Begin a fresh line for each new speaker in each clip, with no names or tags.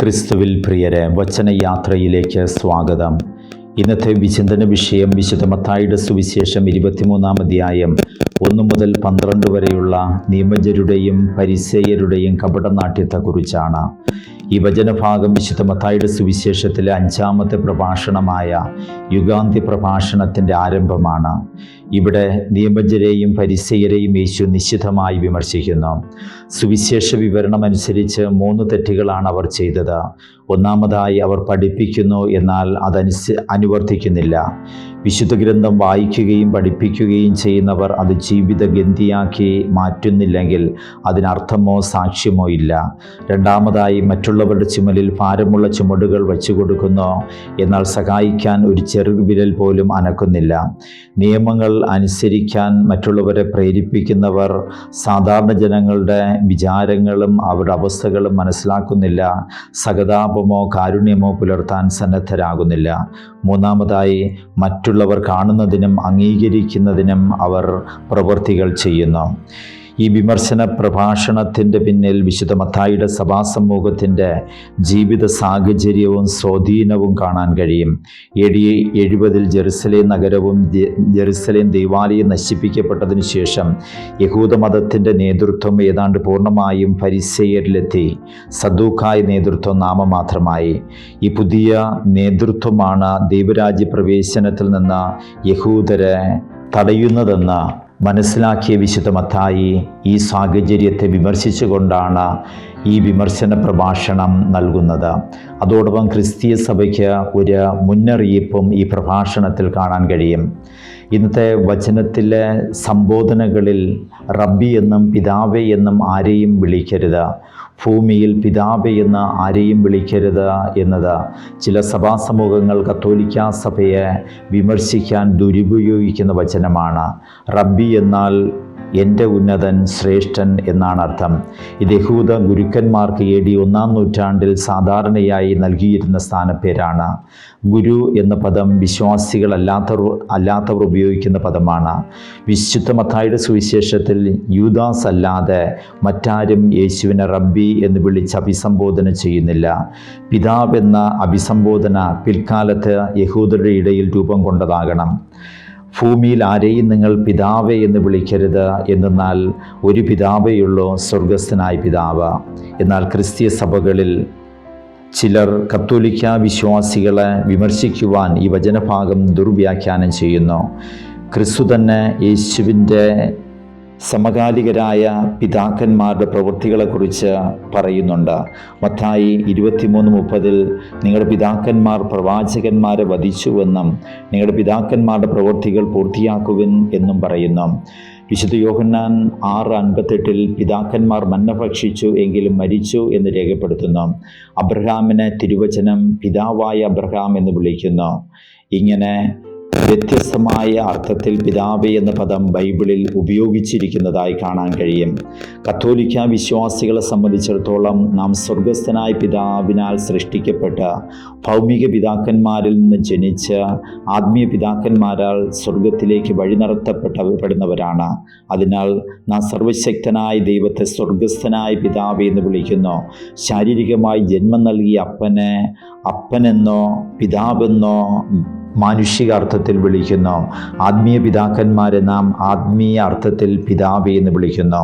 ക്രിസ്തുവിൽ പ്രിയരെ വചനയാത്രയിലേക്ക് സ്വാഗതം. ഇന്നത്തെ വിചിന്തന വിഷയം വിശുദ്ധ മത്തായിയുടെ സുവിശേഷം ഇരുപത്തിമൂന്നാം അധ്യായം ഒന്നു മുതൽ പന്ത്രണ്ട് വരെയുള്ള നിയമജരുടെയും പരിസേയരുടെയും കപടനാട്യത്തെക്കുറിച്ചാണ്. ഈ വചനഭാഗം വിശുദ്ധ മത്തായിയുടെ സുവിശേഷത്തിലെ അഞ്ചാമത്തെ പ്രഭാഷണമായ യുഗാന്തി പ്രഭാഷണത്തിന്റെ ആരംഭമാണ്. ഇവിടെ നിയമജരെയും പരിസയരെയും യേശു നിശ്ചിതമായി വിമർശിക്കുന്നു. സുവിശേഷ വിവരണം അനുസരിച്ച് മൂന്ന് തെറ്റുകളാണ് അവർ ചെയ്തത്. ഒന്നാമതായി അവർ പഠിപ്പിക്കുന്നു എന്നാൽ അതനുസ അനുവർത്തിക്കുന്നില്ല. വിശുദ്ധ ഗ്രന്ഥം വായിക്കുകയും പഠിപ്പിക്കുകയും ചെയ്യുന്നവർ അത് ജീവിത ഗന്ധിയാക്കി മാറ്റുന്നില്ലെങ്കിൽ അതിനർത്ഥമോ സാക്ഷ്യമോ ഇല്ല. രണ്ടാമതായി മറ്റുള്ളവരുടെ ചുമലിൽ ഭാരമുള്ള ചുമടുകൾ വച്ചു കൊടുക്കുന്നു എന്നാൽ സഹായിക്കാൻ ഒരു ചെറുവിരൽ പോലും അനക്കുന്നില്ല. നിയമങ്ങൾ അനുസരിക്കാൻ മറ്റുള്ളവരെ പ്രേരിപ്പിക്കുന്നവർ സാധാരണ ജനങ്ങളുടെ വിചാരങ്ങളും അവരുടെ അവസ്ഥകളും മനസ്സിലാക്കുന്നില്ല. സഹതാപമോ കാരുണ്യമോ പുലർത്താൻ സന്നദ്ധരാകുന്നില്ല. മൂന്നാമതായി മറ്റുള്ളവർ കാണുന്നതിനും അംഗീകരിക്കുന്നതിനും അവർ പ്രവൃത്തികൾ ചെയ്യുന്നു. ഈ വിമർശന പ്രഭാഷണത്തിന്റെ പിന്നിൽ വിശുദ്ധ മത്തായിയുടെ സഭാസമൂഹത്തിന്റെ ജീവിത സാഹചര്യവും സ്വാധീനവും കാണാൻ കഴിയും. എ എഴുപതിൽ ജെറുസലേം നഗരവും ജെറുസലേം ദൈവാലയം നശിപ്പിക്കപ്പെട്ടതിനു ശേഷം യഹൂദമതത്തിന്റെ നേതൃത്വം ഏതാണ്ട് പൂർണമായും പരിസയരിലെത്തി സദൂക്കായ നേതൃത്വം നാമമാത്രമായി. ഈ പുതിയ നേതൃത്വമാണ് ദൈവരാജ്യ പ്രവേശനത്തിൽ നിന്ന് യഹൂദരെ തടയുന്നതെന്ന് മനസ്സിലാക്കിയ വിശുദ്ധ മത്തായി ഈ സാഹചര്യത്തെ വിമർശിച്ചുകൊണ്ടാണ് ഈ വിമർശന പ്രഭാഷണം നൽകുന്നത്. അതോടൊപ്പം ക്രിസ്തീയ സഭയ്ക്ക് ഒരു മുന്നറിയിപ്പും ഈ പ്രഭാഷണത്തിൽ കാണാൻ കഴിയും. ഇന്നത്തെ വചനത്തിലെ സംബോധനകളിൽ റബ്ബി എന്നും പിതാവേ എന്നും ആരെയും വിളിക്കരുത്. ഭൂമിയിൽ പിതാവേ എന്ന് ആരെയും വിളിക്കരുത് എന്നത് ചില സഭാസമൂഹങ്ങൾ കത്തോലിക്ക സഭയെ വിമർശിക്കാൻ ദുരുപയോഗിക്കുന്ന വചനമാണ്. റബ്ബി എന്നാൽ എന്റെ ഉന്നതൻ ശ്രേഷ്ഠൻ എന്നാണ് അർത്ഥം. ഇത് യഹൂദ ഗുരുക്കന്മാർക്ക് എ ഡി ഒന്നാം നൂറ്റാണ്ടിൽ സാധാരണയായി നൽകിയിരുന്ന സ്ഥാനപ്പേരാണ്. ഗുരു എന്ന പദം വിശ്വാസികളല്ലാത്തവർ അല്ലാത്തവർ ഉപയോഗിക്കുന്ന പദമാണ്. വിശുദ്ധ മത്തായുടെ സുവിശേഷത്തിൽ യൂദാസ് അല്ലാതെ മറ്റാരും യേശുവിനെ റബ്ബി എന്ന് വിളിച്ച് അഭിസംബോധന ചെയ്യുന്നില്ല. പിതാവ് എന്ന അഭിസംബോധന പിൽക്കാലത്ത് യഹൂദരുടെ ഇടയിൽ രൂപം കൊണ്ടതാകണം. ഭൂമിയിൽ ആരെയും നിങ്ങൾ പിതാവേ എന്ന് വിളിക്കരുത്. എന്നാൽ ഒരു പിതാവേയുള്ളൂ സ്വർഗസ്ഥനായ പിതാവ്. എന്നാൽ ക്രിസ്തീയ സഭകളിൽ ചിലർ കത്തോലിക്ക വിശ്വാസികളെ വിമർശിക്കുവാൻ ഈ വചനഭാഗം ദുർവ്യാഖ്യാനം ചെയ്യുന്നു. ക്രിസ്തു തന്നെ യേശുവിന്റെ സമകാലികരായ പിതാക്കന്മാരുടെ പ്രവൃത്തികളെക്കുറിച്ച് പറയുന്നുണ്ട്. മത്തായി ഇരുപത്തിമൂന്ന് മുപ്പതിൽ നിങ്ങളുടെ പിതാക്കന്മാർ പ്രവാചകന്മാരെ വധിച്ചുവെന്നും നിങ്ങളുടെ പിതാക്കന്മാരുടെ പ്രവൃത്തികൾ പൂർത്തിയാക്കുവിൻ എന്നും പറയുന്നു. വിശുദ്ധ യോഹന്നാൻ ആറ് അൻപത്തെട്ടിൽ പിതാക്കന്മാർ മന്ന ഭക്ഷിച്ചു എങ്കിലും മരിച്ചു എന്ന് രേഖപ്പെടുത്തുന്നു. അബ്രഹാമിനെ തിരുവചനം പിതാവായ അബ്രഹാം എന്ന് വിളിക്കുന്നു. ഇങ്ങനെ വ്യത്യസ്തമായ അർത്ഥത്തിൽ പിതാവ് എന്ന പദം ബൈബിളിൽ ഉപയോഗിച്ചിരിക്കുന്നതായി കാണാൻ കഴിയും. കത്തോലിക്ക വിശ്വാസികളെ സംബന്ധിച്ചിടത്തോളം നാം സ്വർഗസ്ഥനായ പിതാവിനാൽ സൃഷ്ടിക്കപ്പെട്ട ഭൗമിക പിതാക്കന്മാരിൽ നിന്ന് ജനിച്ച ആത്മീയ പിതാക്കന്മാരാൽ സ്വർഗത്തിലേക്ക് വഴി നടത്തപ്പെട്ടപ്പെടുന്നവരാണ് അതിനാൽ നാം സർവശക്തനായ ദൈവത്തെ സ്വർഗസ്ഥനായ പിതാവ് എന്ന് വിളിക്കുന്നു. ശാരീരികമായി ജന്മം നൽകിയ അപ്പനെ അപ്പനെന്നോ പിതാവെന്നോ മാനുഷിക അർത്ഥത്തിൽ വിളിക്കുന്നു. ആത്മീയ പിതാക്കന്മാരെ നാം ആത്മീയ അർത്ഥത്തിൽ പിതാവേ എന്ന് വിളിക്കുന്നു.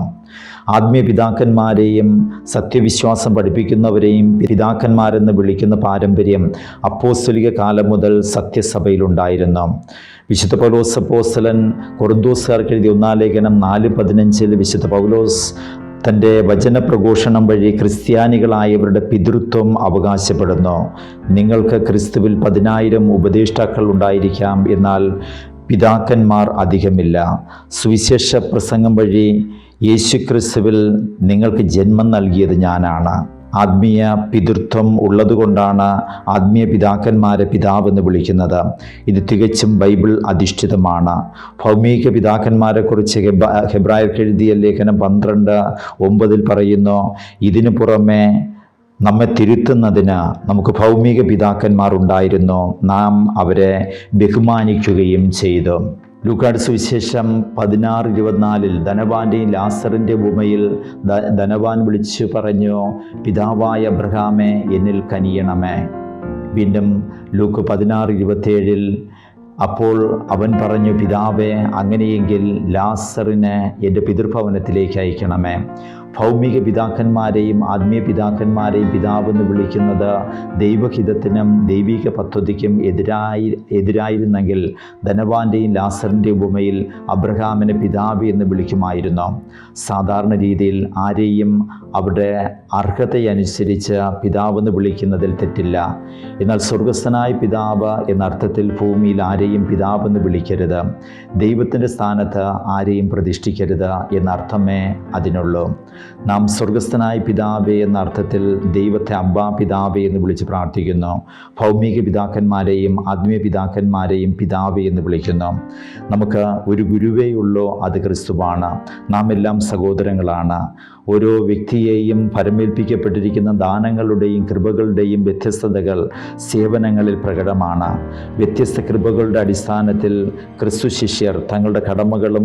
ആത്മീയ പിതാക്കന്മാരെയും സത്യവിശ്വാസം പഠിപ്പിക്കുന്നവരെയും പിതാക്കന്മാരെന്ന് വിളിക്കുന്ന പാരമ്പര്യം അപ്പോസ്തലിക കാലം മുതൽ സത്യസഭയിലുണ്ടായിരുന്നു വിശുദ്ധ പൗലോസ് അപ്പോസ്തലൻ കൊറുന്തോസുകാർക്ക് എഴുതിയ ഒന്നാം ലേഖനം നാല് പതിനഞ്ചിൽ വിശുദ്ധ പൗലോസ് തന്റെ വചനപ്രഘോഷണം വഴി ക്രിസ്ത്യാനികളായവരുടെ പിതൃത്വം അവകാശപ്പെടുന്നു. നിങ്ങൾക്ക് ക്രിസ്തുവിൽ പതിനായിരം ഉപദേഷ്ടാക്കൾ ഉണ്ടായിരിക്കാം എന്നാൽ പിതാക്കന്മാർ അധികമില്ല. സുവിശേഷ പ്രസംഗം വഴി യേശുക്രിസ്തുവിൽ നിങ്ങൾക്ക് ജന്മം നൽകിയത് ഞാനാണ്. ആത്മീയ പിതൃത്വം ഉള്ളതുകൊണ്ടാണ് ആത്മീയ പിതാക്കന്മാരെ പിതാവെന്ന് വിളിക്കുന്നത്. ഇത് തികച്ചും ബൈബിൾ അധിഷ്ഠിതമാണ്. ഭൗമിക പിതാക്കന്മാരെക്കുറിച്ച് കുറിച്ച് ഹെബ്രായർക്ക് എഴുതിയ ലേഖനം പന്ത്രണ്ട് ഒമ്പതിൽ പറയുന്നു ഇതിനു പുറമെ നമ്മെ തിരുത്തുന്നതിന് നമുക്ക് ഭൗമിക പിതാക്കന്മാർ ഉണ്ടായിരുന്നു. നാം അവരെ ബഹുമാനിക്കുകയും ചെയ്തു. ലൂക്കാട് സുവിശേഷം പതിനാറ് ഇരുപത്തിനാലിൽ ധനവാന്റെയും ലാസറിന്റെ ഭൂമിയിൽ ധനവാൻ വിളിച്ചു പറഞ്ഞു പിതാവായ അബ്രഹാമേ എന്നിൽ കനിയണമേ. വീണ്ടും ലൂക്ക് പതിനാറ് ഇരുപത്തേഴിൽ അപ്പോൾ അവൻ പറഞ്ഞു പിതാവേ അങ്ങനെയെങ്കിൽ ലാസറിനെ എന്റെ പിതൃഭവനത്തിലേക്ക് അയക്കണമേ. ഭൗമിക പിതാക്കന്മാരെയും ആത്മീയ പിതാക്കന്മാരെയും പിതാവെന്ന് വിളിക്കുന്നത് ദൈവഹിതത്തിനും ദൈവിക പദ്ധതിക്കും എതിരായി എതിരായിരുന്നെങ്കിൽ ധനവാന്റെയും ലാസറിന്റെ ഉപമയിൽ അബ്രഹാമിനെ പിതാവ് എന്ന് വിളിക്കുമായിരുന്നു. സാധാരണ രീതിയിൽ ആരെയും അവരുടെ അർഹതയനുസരിച്ച് പിതാവെന്ന് വിളിക്കുന്നതിൽ തെറ്റില്ല. എന്നാൽ സ്വർഗസ്ഥനായ പിതാവ് എന്ന അർത്ഥത്തിൽ ഭൂമിയിൽ ആരെയും പിതാവെന്ന് വിളിക്കരുത്. ദൈവത്തിന്റെ സ്ഥാനത്ത് ആരെയും പ്രതിഷ്ഠിക്കരുത് എന്നർത്ഥമേ അതിനുള്ളൂ. നാം സ്വർഗസ്ഥനായ പിതാവേ എന്ന അർത്ഥത്തിൽ ദൈവത്തെ അബ്ബാ പിതാവേ എന്ന് വിളിച്ച് പ്രാർത്ഥിക്കുന്നു. ഭൗമിക പിതാക്കന്മാരെയും ആത്മീയ പിതാക്കന്മാരെയും പിതാവേ എന്ന് വിളിക്കുന്നു. നമുക്ക് ഒരു ഗുരുവേ ഉള്ളൂ അത് ക്രിസ്തുവാണ്. നാം എല്ലാം സഹോദരങ്ങളാണ്. ഓരോ വ്യക്തിയെയും പരമേൽപ്പിക്കപ്പെട്ടിരിക്കുന്ന ദാനങ്ങളുടെയും കൃപകളുടെയും വ്യത്യസ്തതകൾ സേവനങ്ങളിൽ പ്രകടമാണ്. വ്യത്യസ്ത കൃപകളുടെ അടിസ്ഥാനത്തിൽ ക്രിസ്തു ശിഷ്യർ തങ്ങളുടെ കടമകളും